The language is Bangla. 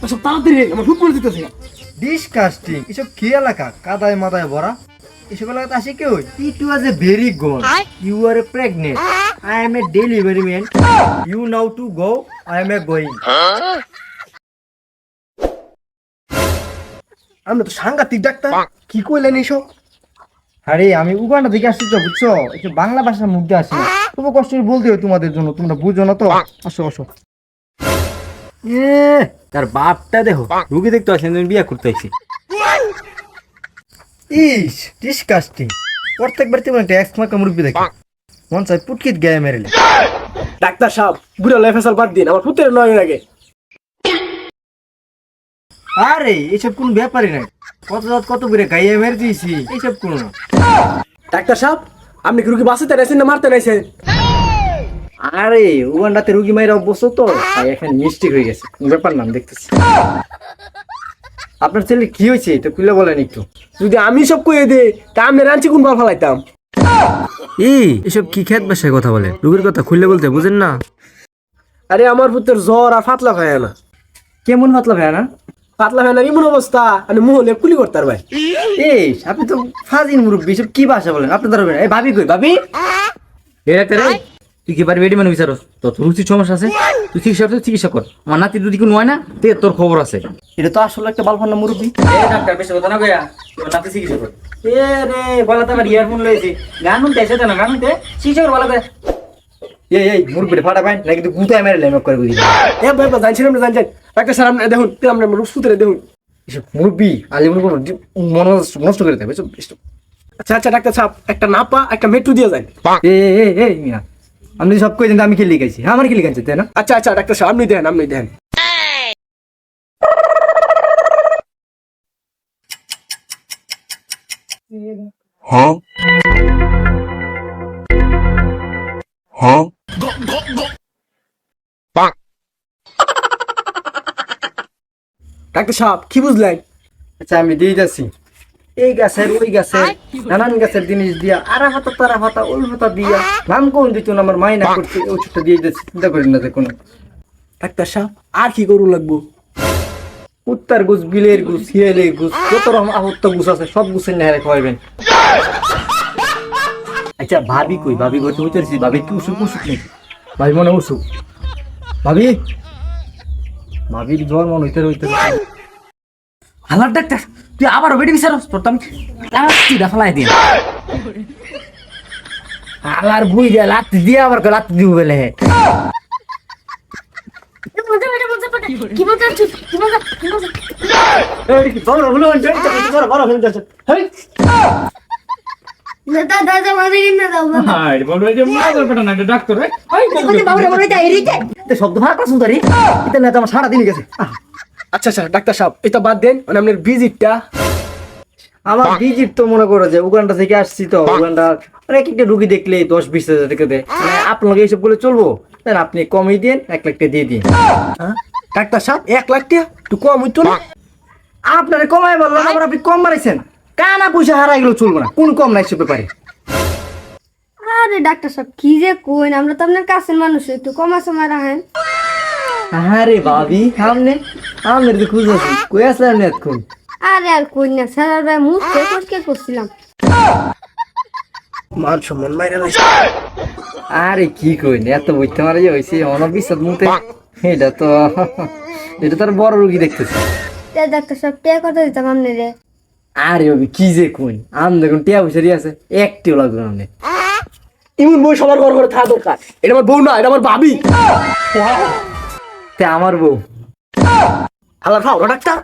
তাড়াতাড়ি আমার হুট করে দিতেছে। ডিসকাস্টিং এসব কি এলাকা? কাদায় মাদায় ভরা। এসব এলাকাতে আসে কেউ it was a very good you are a pregnant I am a delivery man you now to go I am a going আমরা তো সাংঘাতিক ডাক্তার। কি কইলেন এইসব? আরে আমি উগান্ডা থেকে আসছি তো বুঝছ? একটু বাংলা ভাষার মধ্যে আসি। না তবু কষ্ট করে বলতে হয় তোমাদের জন্য তোমরা বুঝো না তো। আসো আসো। এ তার বাপটা দেখো রুগী দেখতে আসেন তুমি বিয়া করতে আইছি ইস ডিসকাস্টিং প্রত্যেকবার তেমন একটা এক্স মার্কা মুরব্বী দেখি। মন চাই পুটকিত গায়ে মেরেলে। ডাক্তার সাহেব বুড়া লেফেসাল বাদ দিন আমার পুত্রের নয় লাগে। আরে এসব কোন ব্যাপারই নাই। কত রাত কত করে গায়ে মেরে দিয়েছি এইসব কোন ডাক্তার সাহেব আপনি কি রুগী বাঁচাতে নাইছেন না মারতে নাইছেন? আরে উগান্ডাতে রুগী মায়ের অভ্যস্ত তো তাই এখন মিষ্টি হয়ে গেছে। ব্যাপার নাম দেখতেছি। আপনার ছেলে কি হয়েছে? তো খুলে বলেন একটু। যদি আমি সব কইয়ে দে তা আমি রাঞ্চি কোন বার ফেলাইতাম? ই এসব কি খেত বাসায় কথা বলেন রুগীর কথা খুললে বলতে বুঝেন না? আরে আমার পুত্রের জ্বর আর ফাতলা খায় না। কেমন ফাতলা ভাই না? পাতলা না এমন অবস্থা। আমি মুহলে কুলি করতার ভাই। এই আপনি তো ফাজিন মুরব্বী সব কি ভাষা বলেন? আপনি ধরবেন এই ভাবি কই ভাবি? এ ডাক্তার এই, তুই কি পারবি? মানে বিচারস তোর তো রুচির সমস্যা আছে। তুই চিকিৎসা কর, চিকিৎসা কর। আমার নাতি যদি কোনো হয় না তে তোর খবর আছে। এটা তো আসলে একটা বালফান্না মুরব্বী। ডাক্তার বেশি কথা না তোর নাতি চিকিৎসা কর। এ রে বলা তো আমার ইয়ারফোন লইছি। গান শুনতে এসে না? গান শুনতে? চিকিৎসা কর বলা এই এই ফাটা পাই নাকি তো গুতায় মেরে লেমক করে বুঝি। এ ভাই জানছিলাম না জানছেন ডাক্তার স্যার আপনি দেখুন আমরা রুসপুতরে দেখুন। এসব মুরব্বী আলি মুরব্বী মন নষ্ট করে দেবে আচ্ছা আচ্ছা ডাক্তার সাহেব একটা নাপা একটা মেট্রু দিয়ে যায় এ এ এ মিয়া। আপনি সব কই আমি কি লিখাইছি? আমার কি লিখাইছি তাই না আচ্ছা আচ্ছা ডাক্তার সাহেব আপনি দেন আপনি দেন। ডাক্তার সাহেব কি বুঝলেন? আচ্ছা আমি দিয়ে যাচ্ছি এই গাছের ওই গাছের নানান গাছের জিনিস দিয়া আরা হাতা তারা হাতা ওই হাতা দিয়া নাম কোন দিত আমার মাইনা করছে ওষুধটা দিয়ে যাচ্ছি চিন্তা করেন না যে কোনো। ডাক্তার সাহেব আর কি করু লাগবো? কুত্তার গুছ বিলের গুছ শিয়ালের গুছ যত রকম আহত্ত গুছ আছে সব গুছের নেহারে খাওয়াবেন আচ্ছা ভাবি কই? ভাবি ঘরতে উঠেছি ভাবি কি উসুক উসুক নাকি? ভাবি মনে উসুক। ভাবি? ভাবির জ্বর মনে হইতে হইতে হালার ডাক্তার তুই আবার বেডি বিচারস তোর তো আমি লাত্তি দা ফেলাই দিন আলার বুই দিয়া লাত্তি দিয়ে আবার লাত্তি দিব বলে কি বলতে? কি বলতে কি বলতে দাদা দাদা মাঝে কিনে দাও ডাক্তার বলতে বাবুরে বলে তাই রিতে শব্দ ভাড়া করছেন তো রে এটা না তো আমার সারাদিন গেছে আহ, আচ্ছা আচ্ছা ডাক্তার সাহেব এটা বাদ দেন মানে আপনার ভিজিটটা আমার ভিজিট তো মনে করো যে উগান্ডা থেকে আসছি তো উগান্ডা মানে এক একটা রুগী দেখলে দশ বিশ হাজার টাকা দেয়। মানে আপনাকে এইসব বলে চলবো? তাই আপনি কমই দিন এক লাখ টাকা দিয়ে দিন। হ্যাঁ? ডাক্তার সাহেব এক লাখ টাকা? একটু কম হইতো না? আপনারে কমাই বললাম আবার আপনি কম মারাইছেন কানা পয়সা হারাই গেলেও চলবো না কোন কম নাই সে ব্যাপারে। আরে ডাক্তার সাহেব কি যে কইন আমরা তো আপনার কাছের মানুষ একটু কমা সময় রাখেন আরে ভাবি সামনে আপনার তো খুঁজে আছি কই আসলে আপনি এতক্ষণ? আরে আর কইন না স্যার আর ভাই মুখে কষ্টে করছিলাম মান সম্মান মাইরা লাইছে আরে কি কইন এত বইতে মারা যে হয়েছে অনবিশ্বাস মুতে এটা তো এটা তো আর বড় রুগী দেখতেছি। তে ডাক্তার সাহেব কে কথা দিতাম আপনি রে? আরে ভাবি কি যে কইন আম দেখুন টিয়া দিয়ে আছে একটিও লাগবে না আপনি এমন বই সবার ঘর ঘরে থাকা দরকার। এটা আমার বউ না এটা আমার ভাবি। আমার বউ। হ্যালো খাও ডাক্তার।